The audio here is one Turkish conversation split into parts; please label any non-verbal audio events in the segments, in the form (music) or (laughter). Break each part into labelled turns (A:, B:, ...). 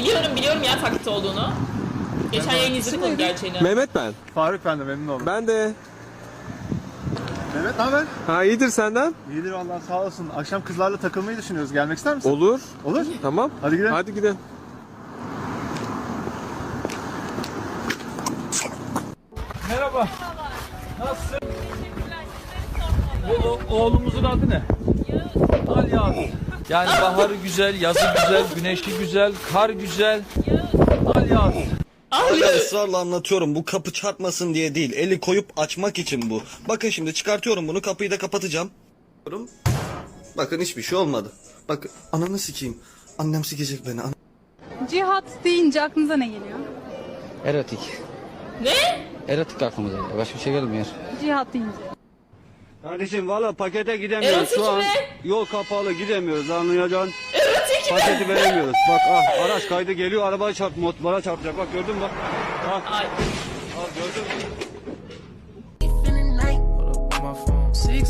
A: Biliyorum biliyorum ya taklit olduğunu. Geçen yayın izledik onun gerçeğini.
B: Mehmet ben.
C: Faruk ben de memnun oldum.
B: Ben de.
C: Mehmet ne haber?
B: Ha iyidir senden.
C: İyidir vallahi sağ olasın. Akşam kızlarla takılmayı düşünüyoruz. Gelmek ister misin?
B: Olur.
C: Olur.
B: Tamam.
C: Hadi gidelim.
B: Hadi gidelim.
D: Merhaba. Nasılsın? Bu o- oğlumuzun adı ne? Ali Yağız. Yani baharı güzel, yazı güzel, güneşi güzel, kar güzel. Ali Yağız.
E: Hala ısrarla anlatıyorum bu kapı çarpmasın diye değil. Eli koyup açmak için bu. Bakın şimdi çıkartıyorum bunu kapıyı da kapatacağım. Bakın hiçbir şey olmadı. Bakın ananı sikeyim. Annem sikecek beni. An-
F: Cihat deyince aklınıza ne geliyor?
G: Erotik.
A: Ne?
G: Erotik aklıma geliyor. Başka bir şey gelmiyor.
F: Cihat deyince.
H: Kardeşim valla pakete gidemiyoruz.
A: Erotik
H: Şu an
A: mi?
H: yol kapalı gidemiyoruz anlayacaksın.
A: Erotik mi?
H: Paketi veremiyoruz. Bak ah araç kaydı geliyor arabaya çarp motora çarpacak. Bak gördün mü? Bak.
A: Ay.
H: Al gördün mü?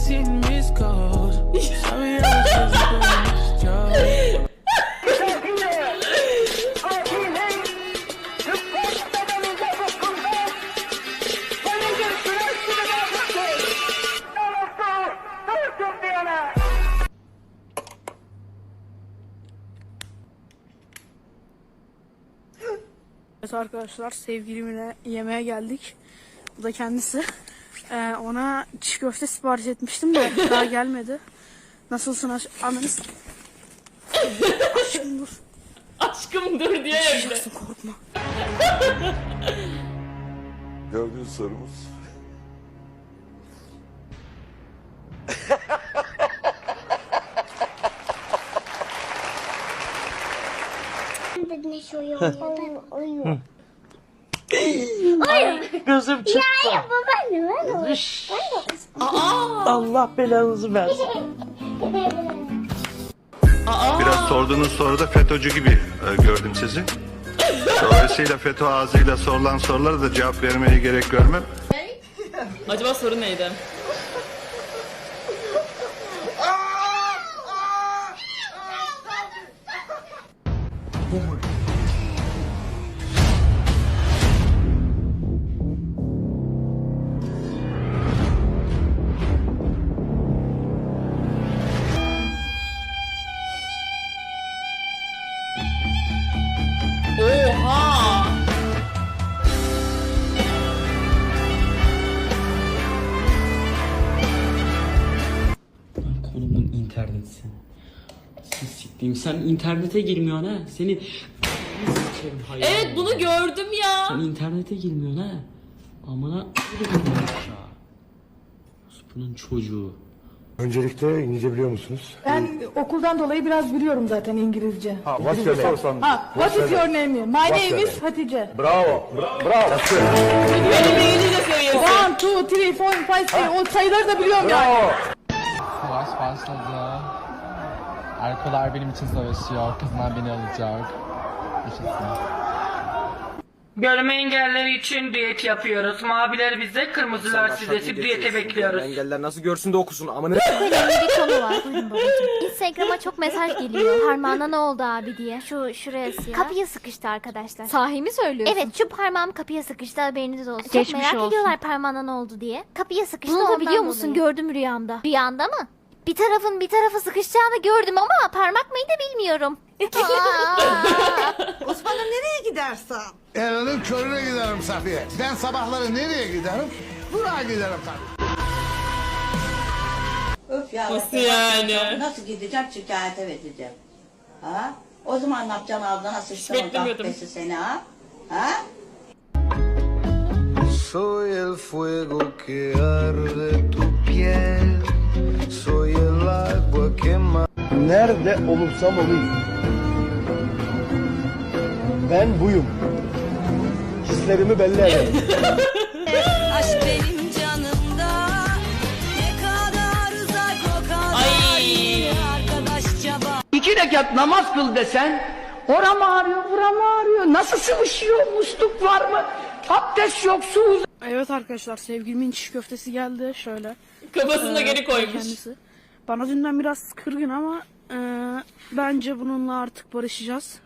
I: 16 missed calls. (laughs) Sorry, I was just
F: arkadaşlar sevgilimle yemeğe geldik. Bu da kendisi. Ee, ona çiğ köfte sipariş etmiştim de (laughs) daha gelmedi. Nasılsın aş ananız? Aşkım dur.
A: Aşkım dur diye evde.
F: Yaşarsın korkma. (laughs)
J: Dördüncü
I: Gözüm çıktı. Allah belanızı versin.
J: Biraz sorduğunuz soruda FETÖ'cü gibi e, gördüm sizi. Dolayısıyla FETÖ ağzıyla sorulan sorulara da cevap vermeye gerek görmem.
A: Acaba soru neydi?
I: Siktiğim sen internete girmiyorsun ha. Seni Sikerim hayvan.
A: Evet bunu gördüm
I: Sen
A: ya.
I: internete girmiyorsun ha. Amına bunun çocuğu.
J: Öncelikle İngilizce biliyor musunuz?
F: Ben okuldan dolayı biraz biliyorum zaten İngilizce.
J: Ha, what's your name?
F: Ha, what is your name? My name is Hatice.
J: Bravo. Bravo.
A: Benim İngilizce seviyesi.
F: One, two, three, four, five, six. O sayıları da biliyorum yani.
I: Savaş başladı. Erkolar benim için savaşıyor. Kızlar beni alacak. Yaşasın.
K: Görme engelleri için diyet yapıyoruz. Maviler bize, kırmızılar size. Diyete bekliyoruz.
G: Engeller nasıl görsün de okusun amına.
L: önemli bir konu var. Buyurun babacığım. Instagram'a çok mesaj geliyor. Parmağına ne oldu abi diye. Şu şuraya siyah. Kapıya sıkıştı arkadaşlar.
F: Sahi mi söylüyorsun?
L: Evet şu parmağım kapıya sıkıştı haberiniz olsun. çok
F: Geçmiş
L: merak
F: olsun.
L: ediyorlar parmağına ne oldu diye. Kapıya sıkıştı
F: Bunu da
L: ondan
F: biliyor musun?
L: dolayı. Gördüm rüyamda. Rüyanda mı? Bir tarafın bir tarafı sıkışacağını gördüm ama parmak mıydı bilmiyorum. (laughs)
K: Osman'ım nereye gidersen?
J: Elinin körüne giderim Safiye. Ben sabahları nereye giderim? Buraya giderim tabii.
K: Öf ya.
A: Nasıl yani?
K: Nasıl gideceğim şikayete vereceğim. Ha? O zaman ne yapacaksın ağzına sıçtın o seni ha? Ha?
E: Soy el fuego que arde tu piel.
H: Nerede olursam olayım. Ben buyum. Hislerimi belli ederim. (laughs)
K: Aşk benim canımda ne kadar uzak o kadar
A: Ay.
K: arkadaşça bak.
I: İki rekat namaz kıl desen oram ağrıyor, buram ağrıyor. Nasıl sıvışıyor? Musluk var mı? Abdest yok, su
F: Evet arkadaşlar sevgilimin çiğ köftesi geldi şöyle.
A: Kafasını da geri koymuş.
F: Kendisi. Bana dünden biraz kırgın ama e, bence bununla artık barışacağız.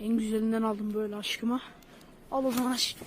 M: En güzelinden aldım böyle aşkıma. Al o zaman aşkım.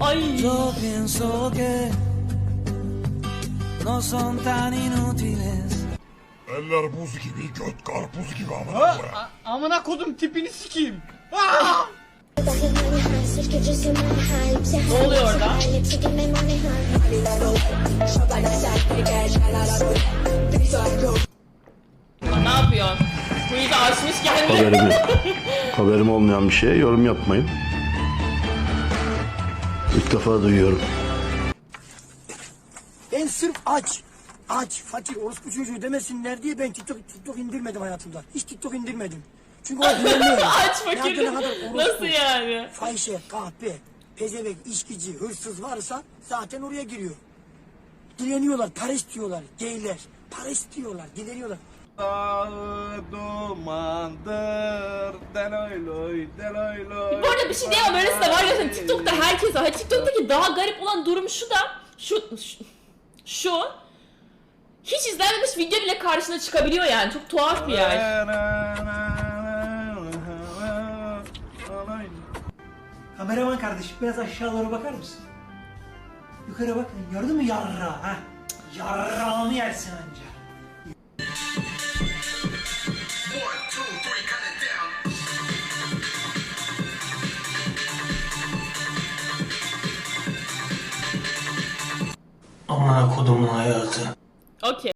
A: Ay.
N: Amına kodum tipini sikeyim.
A: Ne oluyor orada? Ne yapıyorsun? Bu yüzden açmış geldi.
O: Haberim (laughs) Haberim olmayan bir şeye yorum yapmayın. Defa duyuyorum.
I: Ben sırf aç, aç, fakir, orospu çocuğu demesinler diye ben TikTok, TikTok indirmedim hayatımda. Hiç TikTok indirmedim. Çünkü o dinlemiyorum. (laughs)
A: Aç fakir.
I: Nerede ne kadar orospu,
A: Nasıl yani?
I: Fahişe, kahpe, pezevenk, içkici, hırsız varsa zaten oraya giriyor. Dileniyorlar, para istiyorlar, geyler. Para istiyorlar, dileniyorlar.
A: Bu arada bir şey diyemem öylesi de var ya TikTok'ta herkes var. Ha, TikTok'taki daha garip olan durum şu da şu şu, şu hiç izlenmemiş video bile karşına çıkabiliyor yani. Çok tuhaf bir yer.
I: Kameraman kardeşim biraz aşağı doğru bakar mısın? Yukarı bak. Gördün mü yarra ha? Yarrağını yersin anca. Amına kodumun hayatı. Okey.